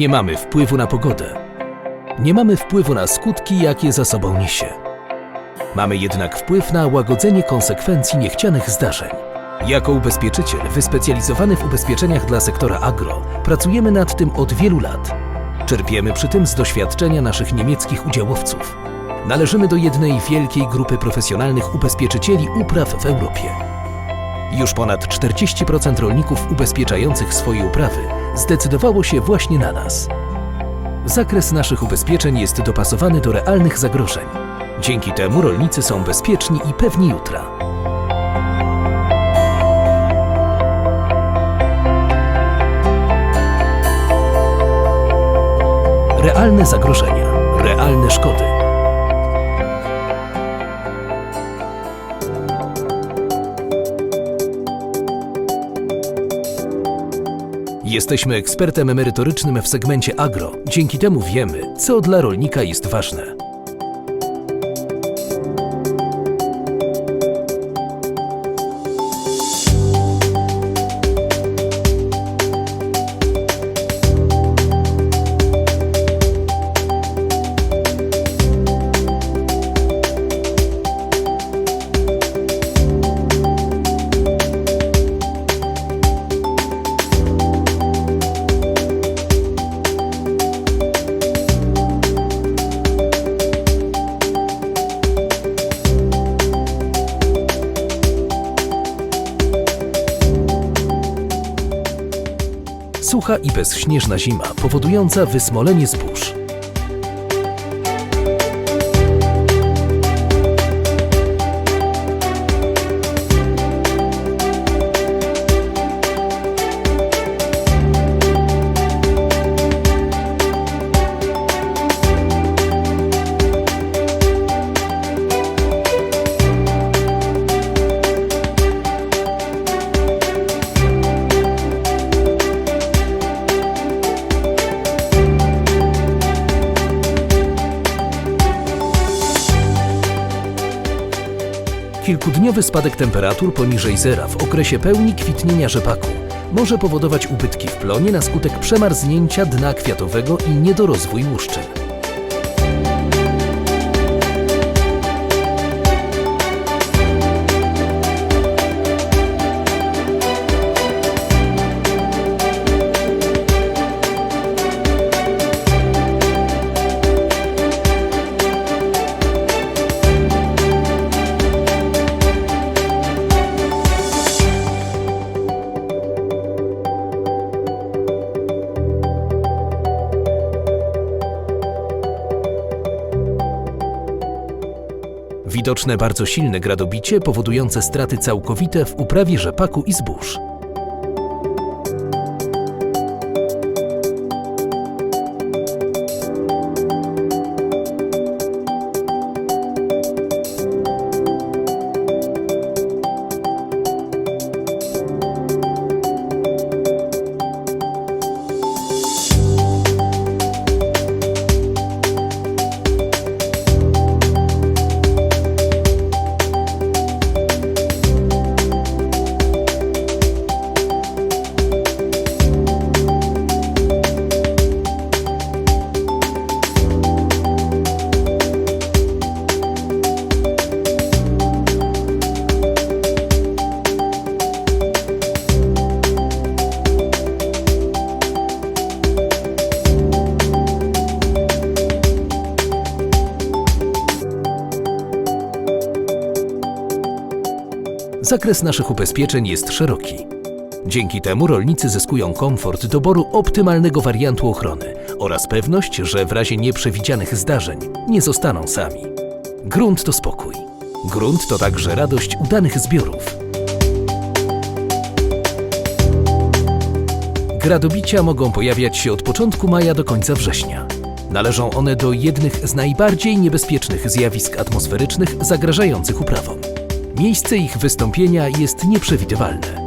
Nie mamy wpływu na pogodę. Nie mamy wpływu na skutki, jakie za sobą niesie. Mamy jednak wpływ na łagodzenie konsekwencji niechcianych zdarzeń. Jako ubezpieczyciel wyspecjalizowany w ubezpieczeniach dla sektora agro, pracujemy nad tym od wielu lat. Czerpiemy przy tym z doświadczenia naszych niemieckich udziałowców. Należymy do jednej wielkiej grupy profesjonalnych ubezpieczycieli upraw w Europie. Już ponad 40% rolników ubezpieczających swoje uprawy zdecydowało się właśnie na nas. Zakres naszych ubezpieczeń jest dopasowany do realnych zagrożeń. Dzięki temu rolnicy są bezpieczni i pewni jutra. Realne zagrożenia, realne szkody. Jesteśmy ekspertem emerytorycznym w segmencie agro. Dzięki temu wiemy, co dla rolnika jest ważne. Sucha i bezśnieżna zima powodująca wysmolenie zbóż. Kilkudniowy spadek temperatur poniżej zera w okresie pełni kwitnienia rzepaku może powodować ubytki w plonie na skutek przemarznięcia dna kwiatowego i niedorozwój łuszczyn. Widoczne bardzo silne gradobicie powodujące straty całkowite w uprawie rzepaku i zbóż. Zakres naszych ubezpieczeń jest szeroki. Dzięki temu rolnicy zyskują komfort doboru optymalnego wariantu ochrony oraz pewność, że w razie nieprzewidzianych zdarzeń nie zostaną sami. Grunt to spokój. Grunt to także radość udanych zbiorów. Gradobicia mogą pojawiać się od początku maja do końca września. Należą one do jednych z najbardziej niebezpiecznych zjawisk atmosferycznych zagrażających uprawom. Miejsce ich wystąpienia jest nieprzewidywalne.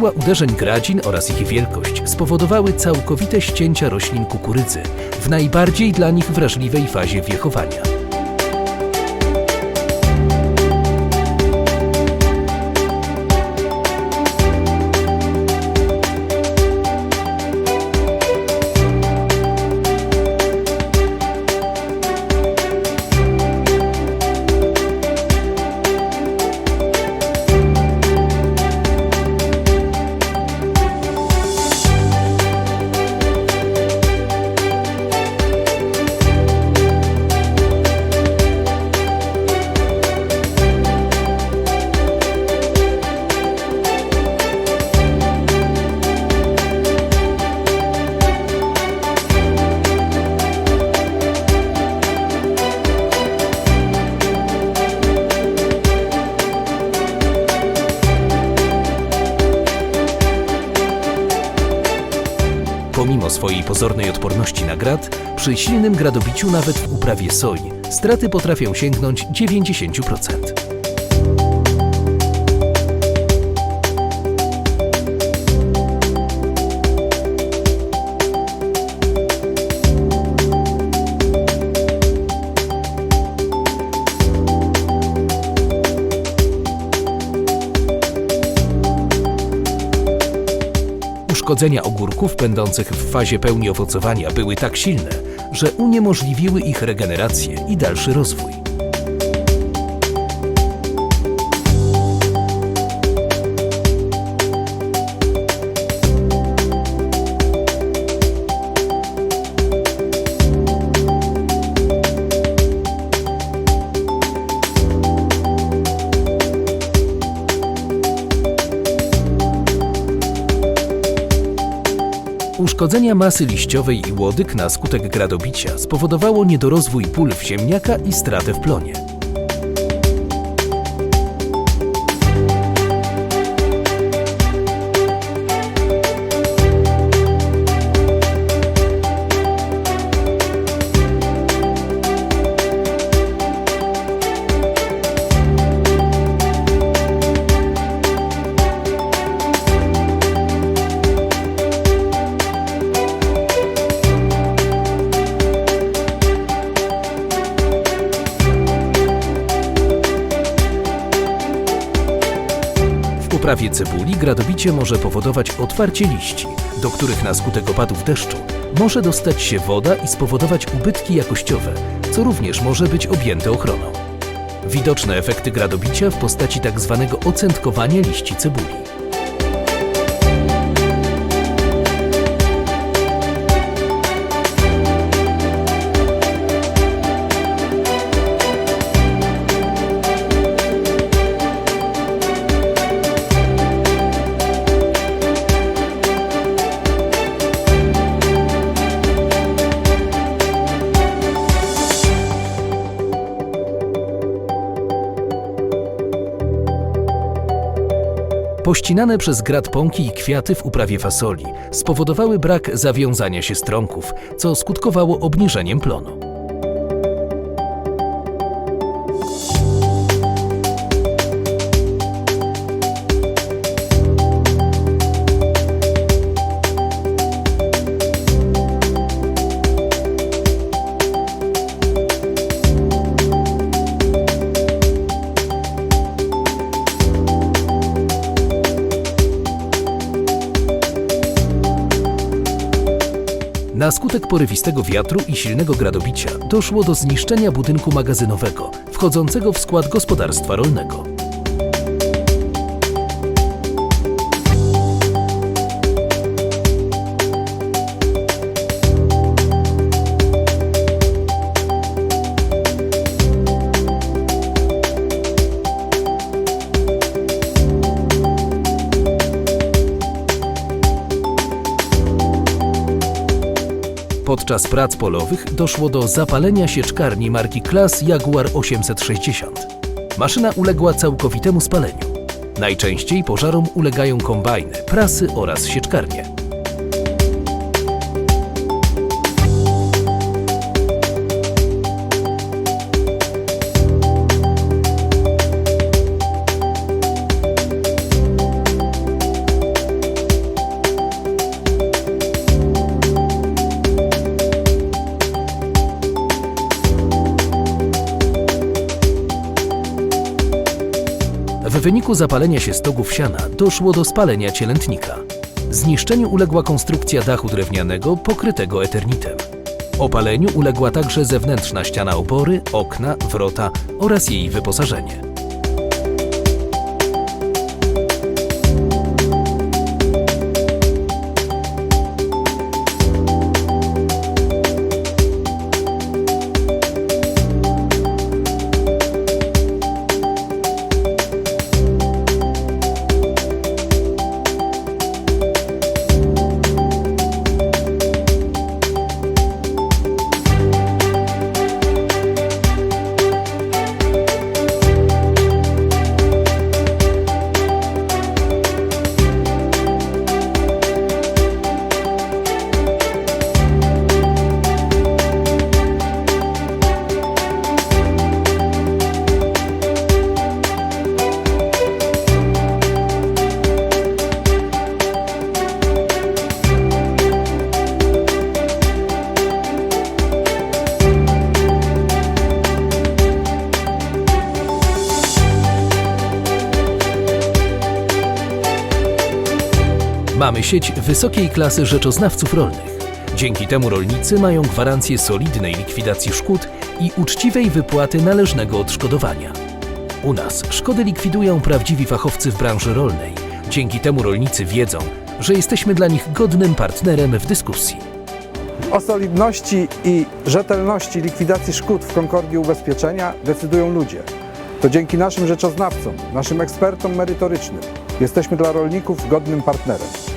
Siła uderzeń gradzin oraz ich wielkość spowodowały całkowite ścięcia roślin kukurydzy w najbardziej dla nich wrażliwej fazie wiechowania. Swojej pozornej odporności na grad, przy silnym gradobiciu nawet w uprawie soi straty potrafią sięgnąć 90%. Uszkodzenia ogórków będących w fazie pełni owocowania były tak silne, że uniemożliwiły ich regenerację i dalszy rozwój. Uszkodzenia masy liściowej i łodyg na skutek gradobicia spowodowało niedorozwój pól ziemniaka i stratę w plonie. W uprawie cebuli gradobicie może powodować otwarcie liści, do których na skutek opadów deszczu może dostać się woda i spowodować ubytki jakościowe, co również może być objęte ochroną. Widoczne efekty gradobicia w postaci tzw. ocętkowania liści cebuli. Pościnane przez grad pąki i kwiaty w uprawie fasoli spowodowały brak zawiązania się stronków, co skutkowało obniżeniem plonu. Na skutek porywistego wiatru i silnego gradobicia doszło do zniszczenia budynku magazynowego wchodzącego w skład gospodarstwa rolnego. Podczas prac polowych doszło do zapalenia sieczkarni marki Klas Jaguar 860. Maszyna uległa całkowitemu spaleniu. Najczęściej pożarom ulegają kombajny, prasy oraz sieczkarnie. W wyniku zapalenia się stogów siana doszło do spalenia cielętnika. Zniszczeniu uległa konstrukcja dachu drewnianego pokrytego eternitem. Opaleniu uległa także zewnętrzna ściana opory, okna, wrota oraz jej wyposażenie. Sieć wysokiej klasy rzeczoznawców rolnych. Dzięki temu rolnicy mają gwarancję solidnej likwidacji szkód i uczciwej wypłaty należnego odszkodowania. U nas szkody likwidują prawdziwi fachowcy w branży rolnej. Dzięki temu rolnicy wiedzą, że jesteśmy dla nich godnym partnerem w dyskusji. O solidności i rzetelności likwidacji szkód w Konkordii Ubezpieczenia decydują ludzie. To dzięki naszym rzeczoznawcom, naszym ekspertom merytorycznym jesteśmy dla rolników godnym partnerem.